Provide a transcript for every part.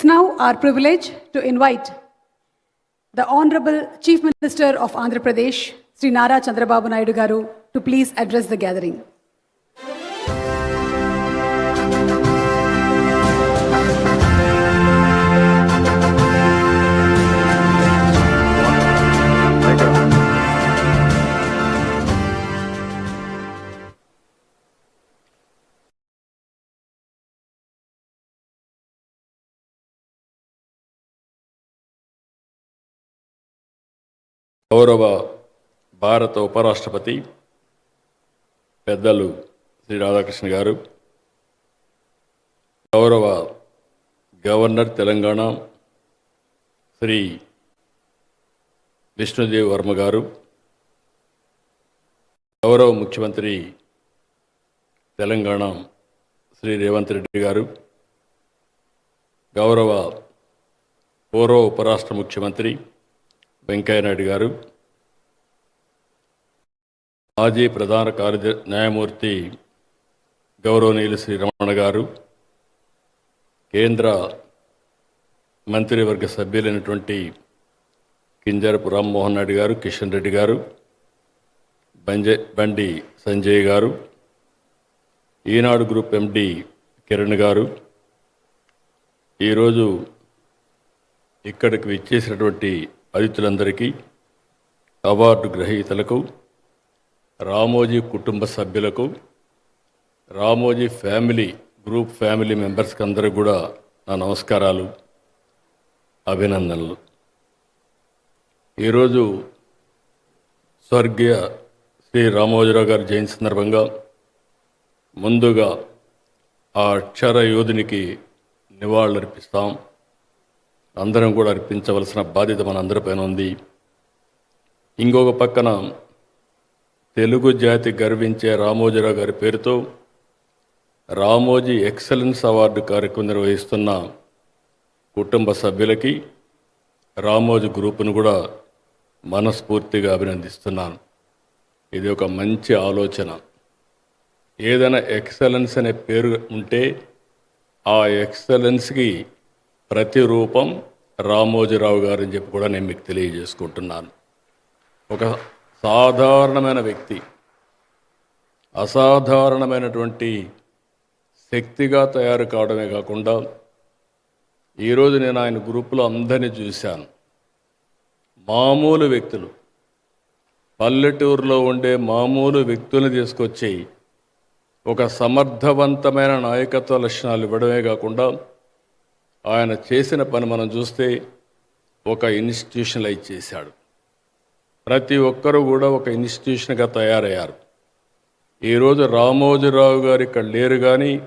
It's now our privilege to invite the Honorable Chief Minister of Andhra Pradesh, Sri Nara Chandrababu Naidu Garu, to please address the gathering. గౌరవ భారత ఉపరాష్ట్రపతి పెద్దలు శ్రీ రాధాకృష్ణ గారు గౌరవ governor Telangana Shri Vishnudev Varma గారు గౌరవ ముఖ్యమంత్రి తెలంగాణ శ్రీ రేవంత్ రెడ్డి గారు గౌరవ పూర్వ ఉపరాష్ట్ర ముఖ్యమంత్రి వెంకయ్యనాయుడు గారు మాజీ ప్రధాన కార్య న్యాయమూర్తి గౌరవనీయులు శ్రీ రమణ గారు కేంద్ర మంత్రివర్గ సభ్యులైనటువంటి కింజరపు రామ్మోహన్ నాయుడు గారు కిషన్ రెడ్డి గారు బంజే బండి సంజయ్ గారు ఈనాడు గ్రూప్ ఎండి కిరణ్ గారు. ఈరోజు ఇక్కడికి విచ్చేసినటువంటి అతిథులందరికీ అవార్డు గ్రహీతలకు రామోజీ కుటుంబ సభ్యులకు రామోజీ ఫ్యామిలీ గ్రూప్ ఫ్యామిలీ మెంబర్స్కి అందరికి కూడా నా నమస్కారాలు అభినందనలు. ఈరోజు స్వర్గీయ శ్రీ రామోజీరావు గారి జయంతి సందర్భంగా ముందుగా ఆ అక్షర యోధునికి నివాళులర్పిస్తాం. అందరం కూడా అర్పించవలసిన బాధ్యత మనందరిపైన ఉంది. ఇంకొక పక్కన తెలుగు జాతి గర్వించే రామోజీరావు గారి పేరుతో రామోజీ ఎక్సలెన్స్ అవార్డు కార్యక్రమం నిర్వహిస్తున్న కుటుంబ సభ్యులకి రామోజీ గ్రూపును కూడా మనస్ఫూర్తిగా అభినందిస్తున్నాను. ఇది ఒక మంచి ఆలోచన. ఏదైనా ఎక్సలెన్స్ అనే పేరు ఉంటే ఆ ఎక్సలెన్స్కి ప్రతిరూపం రామోజీరావు గారు అని చెప్పి కూడా నేను మీకు తెలియజేసుకుంటున్నాను. ఒక సాధారణమైన వ్యక్తి అసాధారణమైనటువంటి శక్తిగా తయారు కావడమే కాకుండా ఈరోజు నేను ఆయన గ్రూపులో అందరినీ చూశాను. మామూలు వ్యక్తులు పల్లెటూరులో ఉండే మామూలు వ్యక్తులను తీసుకొచ్చి ఒక సమర్థవంతమైన నాయకత్వ లక్షణాలు ఇవ్వడమే కాకుండా ఆయన చేసిన పని మనం చూస్తే ఒక ఇన్స్టిట్యూషనలైజ్ చేశాడు. ప్రతి ఒక్కరూ కూడా ఒక ఇన్స్టిట్యూషన్గా తయారయ్యారు. ఈరోజు రామోజీరావు గారు ఇక్కడ లేరు కానీ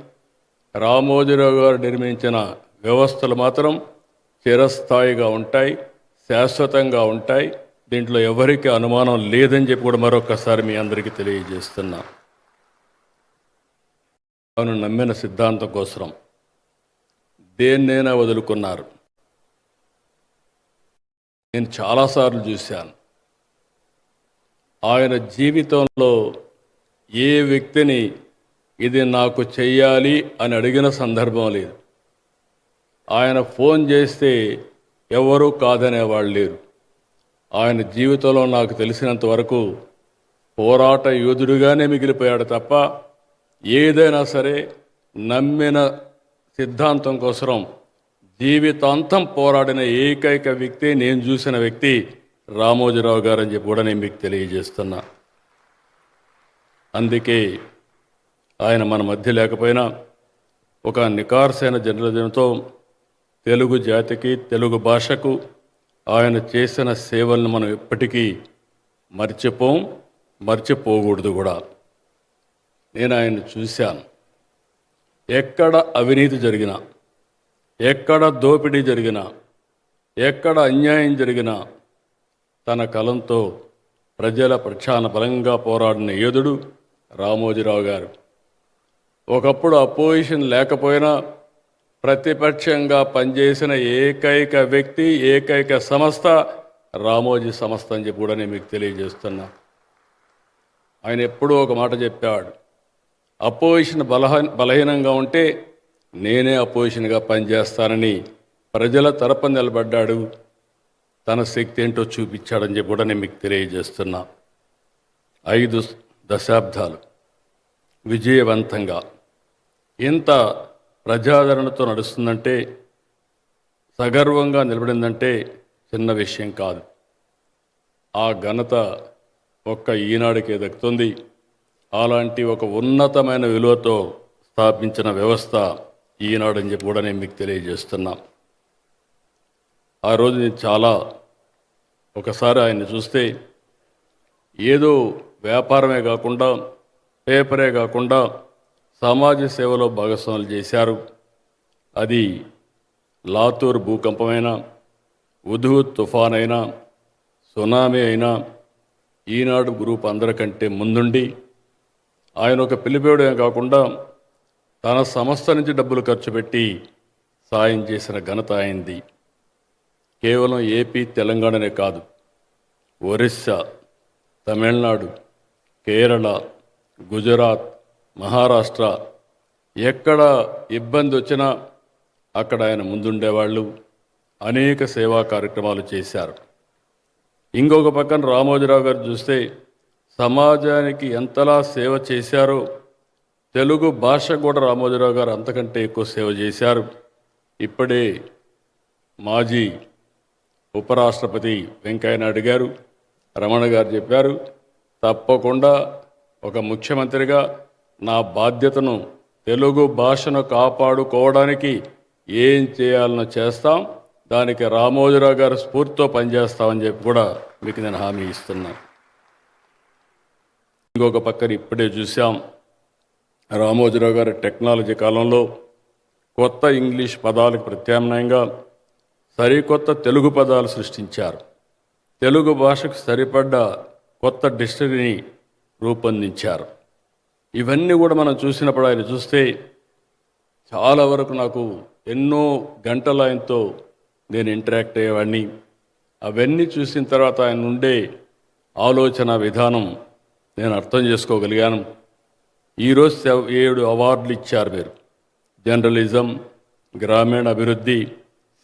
రామోజీరావు గారు నిర్మించిన వ్యవస్థలు మాత్రం చిరస్థాయిగా ఉంటాయి శాశ్వతంగా ఉంటాయి. దీంట్లో ఎవరికి అనుమానం లేదని చెప్పి కూడా మరొకసారి మీ అందరికీ తెలియజేస్తున్నా. తాను నమ్మిన సిద్ధాంతం కోసం దేన్నైనా వదులుకున్నారు. నేను చాలాసార్లు చూశాను. ఆయన జీవితంలో ఏ వ్యక్తిని ఇది నాకు చెయ్యాలి అని అడిగిన సందర్భం లేదు. ఆయన ఫోన్ చేస్తే ఎవరూ కాదనేవాళ్ళు లేరు. ఆయన జీవితంలో నాకు తెలిసినంత వరకు పోరాట యోధుడిగానే మిగిలిపోయాడు తప్ప ఏదైనా సరే నమ్మిన సిద్ధాంతం కోసం జీవితాంతం పోరాడిన ఏకైక వ్యక్తి నేను చూసిన వ్యక్తి రామోజీరావు గారు అని చెప్పి కూడా నేను మీకు తెలియజేస్తున్నా. అందుకే ఆయన మన మధ్య లేకపోయినా ఒక నికార్సైన జర్నలిజంతో తెలుగు జాతికి తెలుగు భాషకు ఆయన చేసిన సేవలను మనం ఎప్పటికీ మర్చిపోం మర్చిపోకూడదు కూడా. నేను ఆయన చూశాను. ఎక్కడ అవినీతి జరిగినా ఎక్కడ దోపిడీ జరిగినా ఎక్కడ అన్యాయం జరిగినా తన కలంతో ప్రజల ప్రక్షాళన బలంగా పోరాడిన యోధుడు రామోజీరావు గారు. ఒకప్పుడు అపోజిషన్ లేకపోయినా ప్రతిపక్షంగా పనిచేసిన ఏకైక వ్యక్తి ఏకైక సంస్థ రామోజీ సంస్థ అని చెప్పి కూడా నేను మీకు తెలియజేస్తున్నా. ఆయన ఎప్పుడూ ఒక మాట చెప్పాడు. అపోజిషన్ బలహ బలహీనంగా ఉంటే నేనే అపోజిషన్గా పనిచేస్తానని ప్రజల తరపు నిలబడ్డాడు. తన శక్తి ఏంటో చూపించాడని చెప్పి కూడా నేను మీకు తెలియజేస్తున్నా. ఐదు దశాబ్దాలు విజయవంతంగా ఇంత ప్రజాదరణతో నడుస్తుందంటే సగర్వంగా నిలబడిందంటే చిన్న విషయం కాదు. ఆ ఘనత ఒక్క ఈనాడికే దక్కుతుంది. అలాంటి ఒక ఉన్నతమైన విలువతో స్థాపించిన వ్యవస్థ ఈనాడని చెప్పి కూడా నేను మీకు తెలియజేస్తున్నా. ఆ రోజు నేను చాలా ఒకసారి ఆయన్ని చూస్తే ఏదో వ్యాపారమే కాకుండా పేపరే కాకుండా సమాజ సేవలో భాగస్వాములు చేశారు. అది లాతూర్ భూకంపమైనా ఉధు తుఫాన్ అయినా సునామీ అయినా ఈనాడు గ్రూప్ అందరికంటే ముందుండి ఆయన ఒక పిలిపేయడమే కాకుండా తన సంస్థ నుంచి డబ్బులు ఖర్చు పెట్టి సాయం చేసిన ఘనత అయింది కేవలం ఏపీ తెలంగాణనే కాదు ఒరిస్సా తమిళనాడు కేరళ గుజరాత్ మహారాష్ట్ర ఎక్కడ ఇబ్బంది వచ్చినా అక్కడ ఆయన ముందుండేవాళ్ళు. అనేక సేవా కార్యక్రమాలు చేశారు. ఇంకొక పక్కన రామోజీరావు గారు చూస్తే సమాజానికి ఎంతలా సేవ చేశారో తెలుగు భాష కూడా రామోజీరావు గారు అంతకంటే ఎక్కువ సేవ చేశారు. ఇప్పుడే మాజీ ఉపరాష్ట్రపతి వెంకయ్యనాయుడు గారు రమణ గారు చెప్పారు తప్పకుండా ఒక ముఖ్యమంత్రిగా నా బాధ్యతను తెలుగు భాషను కాపాడుకోవడానికి ఏం చేయాలనో చేస్తాం. దానికి రామోజీరావు గారు స్ఫూర్తితో పనిచేస్తామని చెప్పి కూడా మీకు నేను హామీ ఇస్తున్నాను. ఇంకొక పక్కన ఇప్పుడే చూసాం రామోజీరావు గారి టెక్నాలజీ కాలంలో కొత్త ఇంగ్లీష్ పదాలకు ప్రత్యామ్నాయంగా సరికొత్త తెలుగు పదాలు సృష్టించారు. తెలుగు భాషకు సరిపడ్డ కొత్త డిక్షనరీని రూపొందించారు. ఇవన్నీ కూడా మనం చూసినప్పుడు ఆయన చూస్తే చాలా వరకు నాకు ఎన్నో గంటలు ఆయనతో నేను ఇంటరాక్ట్ అయ్యేవాడిని. అవన్నీ చూసిన తర్వాత ఆయన ఉండే ఆలోచన విధానం నేను అర్థం చేసుకోగలిగాను. ఈరోజు ఏడు అవార్డులు ఇచ్చారు మీరు. జర్నలిజం గ్రామీణ అభివృద్ధి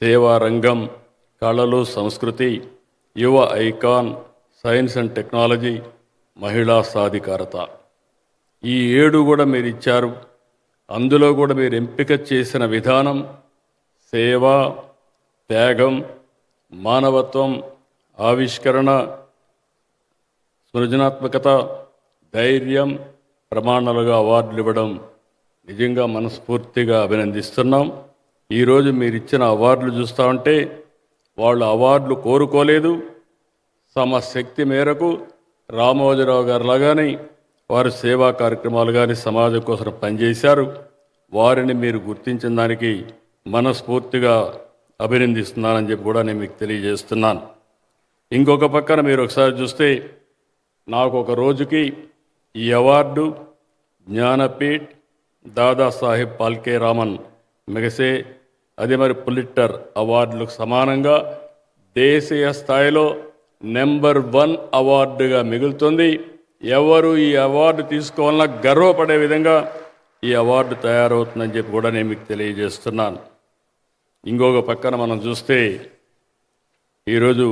సేవా రంగం కళలు సంస్కృతి యువ ఐకాన్ సైన్స్ అండ్ టెక్నాలజీ మహిళా సాధికారత. ఈ ఏడు కూడా మీరు ఇచ్చారు. అందులో కూడా మీరు ఎంపిక చేసిన విధానం సేవ త్యాగం మానవత్వం ఆవిష్కరణ సృజనాత్మకత ధైర్యం ప్రమాణాలుగా అవార్డులు ఇవ్వడం నిజంగా మనస్ఫూర్తిగా అభినందిస్తున్నాం. ఈరోజు మీరు ఇచ్చిన అవార్డులు చూస్తూ ఉంటే వాళ్ళు అవార్డులు కోరుకోలేదు. తమ శక్తి మేరకు రామోజీరావు గారు లాగానే వారు సేవా కార్యక్రమాలు కానీ సమాజం కోసం పనిచేశారు. వారిని మీరు గుర్తించిన దానికి మనస్ఫూర్తిగా అభినందిస్తున్నానని చెప్పి కూడా నేను మీకు తెలియజేస్తున్నాను. ఇంకొక పక్కన మీరు ఒకసారి చూస్తే నాకు ఒక రోజుకి ఈ award Jnanpith Dadasaheb Phalke Ramon Magsaysay అదే మరి పులిట్టర్ అవార్డులకు సమానంగా దేశీయ స్థాయిలో నెంబర్ వన్ అవార్డుగా మిగులుతుంది. ఎవరు ఈ అవార్డు తీసుకోవాలన్నా గర్వపడే విధంగా ఈ అవార్డు తయారవుతుందని చెప్పి కూడా నేను మీకు తెలియజేస్తున్నాను. ఇంకొక పక్కన మనం చూస్తే ఈరోజు